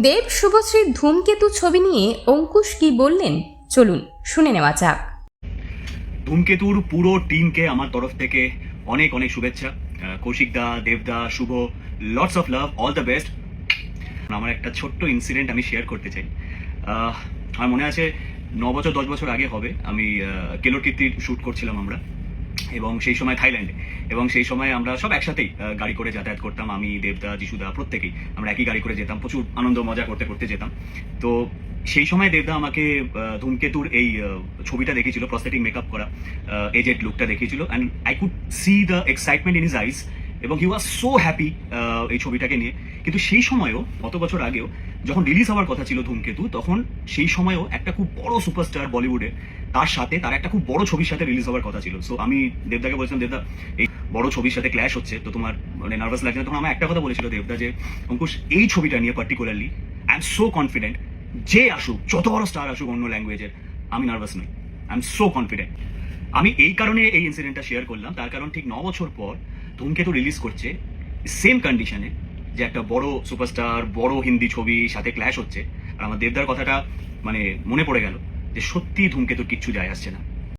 দেব শুভশ্রীর ধূমকেতু ছবি নিয়ে অঙ্কুশ কি বললেন? চলুন শুনে নেওয়া যাক। ধূমকেতুর পুরো টিমকে আমার তরফ থেকে অনেক অনেক শুভেচ্ছা। আহ, কৌশিকদা দেবদা Shubho lots of love all the best আমার একটা ছোট্ট ইনসিডেন্ট আমি শেয়ার করতে চাই। আমার মনে আছে ন বছর দশ বছর আগে হবে আমি কেলোর কীর্তির শ্যুট করছিলাম আমরা। এবং সেই সময় থাইল্যান্ডে। এবং সেই সময় আমরা সব একসাথেই গাড়ি করে যাতায়াত করতাম। আমি, দেবদা, যিশুদা, প্রত্যেকেই আমরা একই গাড়ি করে যেতাম, প্রচুর আনন্দ, মজা করতে করতে যেতাম। তো সেই সময় দেবদা আমাকে ধূমকেতুর এই ছবিটা দেখিয়েছিল প্রস্থেটিক মেকআপ করা এজেড লুকটা দেখিয়েছিল। And I could see the excitement in his eyes এবং হি ওয়াজ সো হ্যাপি এই ছবিটাকে নিয়ে। কিন্তু সেই সময়ও গত বছর আগেও, যখন রিলিজ হওয়ার কথা ছিল ধূমকেতু, তখন সেই সময়ও একটা খুব বড় সুপারস্টার বলিউডে তার সাথে, তার একটা খুব বড় ছবির সাথে রিলিজ হওয়ার কথা ছিল। সো আমি দেবদাকে বলছিলাম, দেবদা, এই বড় ছবির সাথে ক্ল্যাশ হচ্ছে, তো তোমার মানে নার্ভাস লাগছে তখন আমার একটা কথা বলেছিল দেবদা যে, অঙ্কুশ, এই ছবিটা নিয়ে particularly I am so confident যে আসুক, যত বড় স্টার আসুক অন্য ল্যাঙ্গুয়েজের আমি নার্ভাস নই। আই এম সো কনফিডেন্ট আমি এই কারণে এই ইনসিডেন্টটা শেয়ার করলাম। তার কারণ ঠিক ন বছর পর ধূমকেতু রিলিজ করছে সেম কন্ডিশনে যে একটা বড় সুপারস্টার বড় হিন্দি ছবি সাথে ক্ল্যাশ হচ্ছে। আর আমার দেবদার কথাটা মানে মনে পড়ে গেল যে সত্যি ধূমকেতুর কিচ্ছু যায় আসছে না।